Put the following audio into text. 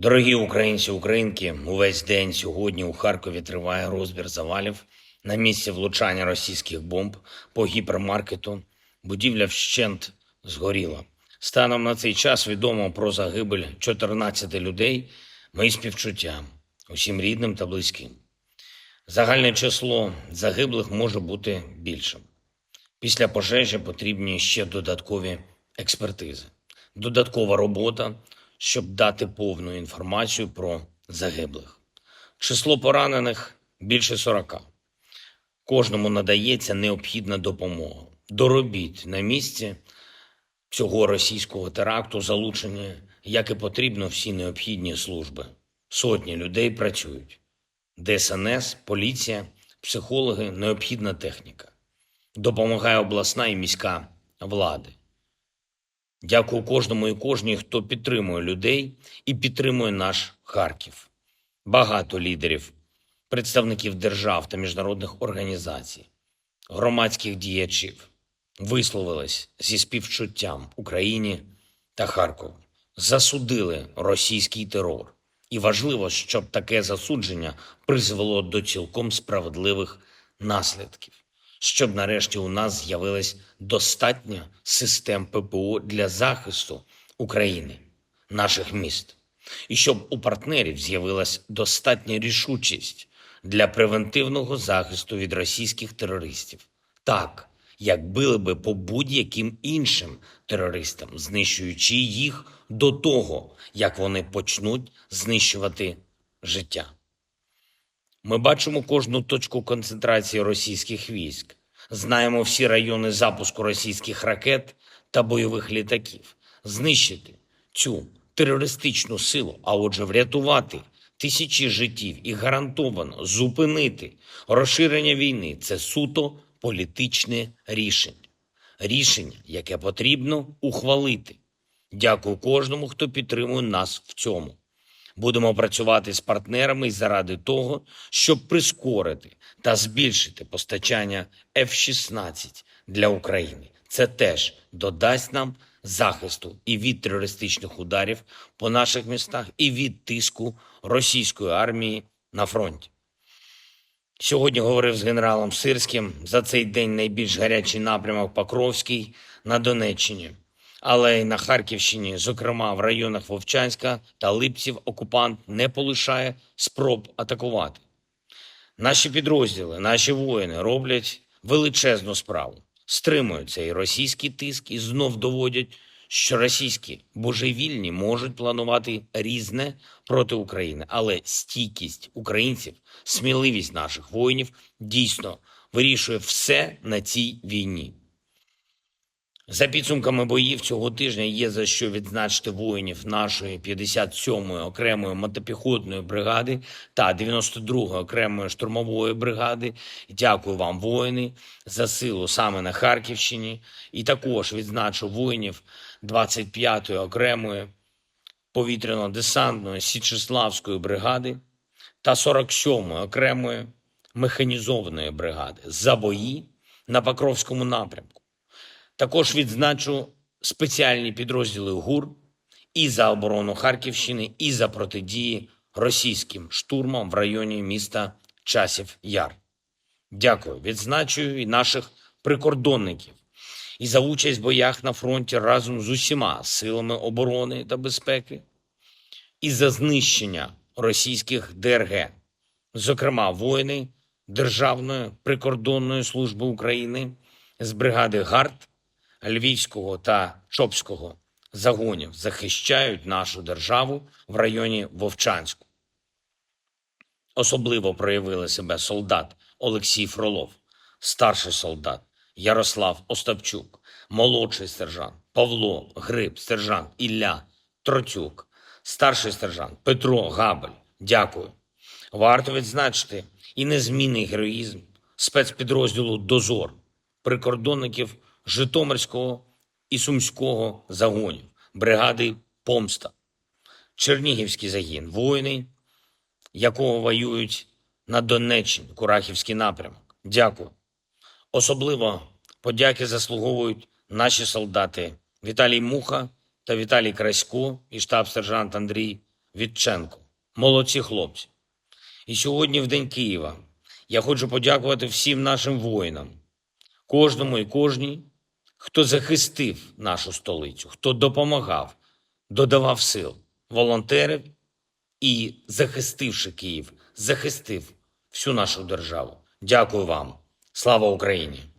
Дорогі українці, українки, увесь день сьогодні у Харкові триває розбір завалів на місці влучання російських бомб по гіпермаркету. Будівля вщент згоріла. Станом на цей час відомо про загибель 14 людей. Мої співчуття усім рідним та близьким. Загальне число загиблих може бути більшим. Після пожежі потрібні ще додаткові експертизи, додаткова робота, щоб дати повну інформацію про загиблих. Число поранених більше 40. Кожному надається необхідна допомога. До робіт на місці цього російського теракту залучені, як і потрібно, всі необхідні служби. Сотні людей працюють. ДСНС, поліція, психологи, необхідна техніка. Допомагає обласна і міська влади. Дякую кожному і кожній, хто підтримує людей і підтримує наш Харків. Багато лідерів, представників держав та міжнародних організацій, громадських діячів висловились зі співчуттям Україні та Харкову, засудили російський терор. І важливо, щоб таке засудження призвело до цілком справедливих наслідків, щоб нарешті у нас з'явилось достатньо систем ППО для захисту України, наших міст, і щоб у партнерів з'явилась достатня рішучість для превентивного захисту від російських терористів, так як били би по будь-яким іншим терористам, знищуючи їх до того, як вони почнуть знищувати життя. Ми бачимо кожну точку концентрації російських військ, знаємо всі райони запуску російських ракет та бойових літаків. Знищити цю терористичну силу, а отже, врятувати тисячі життів і гарантовано зупинити розширення війни це суто політичне рішення. Рішення, яке потрібно ухвалити. Дякую кожному, хто підтримує нас в цьому. Будемо працювати з партнерами заради того, щоб прискорити та збільшити постачання F-16 для України. Це теж додасть нам захисту і від терористичних ударів по наших містах, і від тиску російської армії на фронті. Сьогодні говорив з генералом Сирським. За цей день найбільш гарячий напрямок Покровський на Донеччині, але й на Харківщині, зокрема в районах Вовчанська та Липців, окупант не полишає спроб атакувати. Наші підрозділи, наші воїни роблять величезну справу, стримують цей російський тиск і знов доводять, що російські божевільні можуть планувати різне проти України, але стійкість українців, сміливість наших воїнів дійсно вирішує все на цій війні. За підсумками боїв цього тижня є за що відзначити воїнів нашої 57-ї окремої мотопіхотної бригади та 92-ї окремої штурмової бригади. Дякую вам, воїни, за силу саме на Харківщині. І також відзначу воїнів 25-ї окремої повітряно-десантної Січеславської бригади та 47-ї окремої механізованої бригади за бої на Покровському напрямку. Також відзначу спеціальні підрозділи ГУР і за оборону Харківщини, і за протидії російським штурмам в районі міста Часів Яр. Дякую. Відзначую і наших прикордонників і за участь в боях на фронті разом з усіма силами оборони та безпеки, і за знищення російських ДРГ, зокрема воїни Державної прикордонної служби України з бригади ГАРД Львівського та Чопського загонів захищають нашу державу в районі Вовчанську. Особливо проявили себе солдат Олексій Фролов, старший солдат Ярослав Остапчук, молодший сержант Павло Гриб, сержант Ілля Троцюк, старший сержант Петро Габель. Дякую. Варто відзначити і незмінний героїзм спецпідрозділу Дозор, прикордонників Житомирського і Сумського загонів, бригади Помста, Чернігівський загін, воїни, якого воюють на Донеччині, Курахівський напрямок. Дякую. Особливо подяки заслуговують наші солдати Віталій Муха та Віталій Красько і штаб-сержант Андрій Вітченко. Молодці хлопці. І сьогодні, в День Києва, я хочу подякувати всім нашим воїнам, кожному і кожній, хто захистив нашу столицю, хто допомагав, додавав сил, волонтерів і, захистивши Київ, захистив всю нашу державу. Дякую вам. Слава Україні!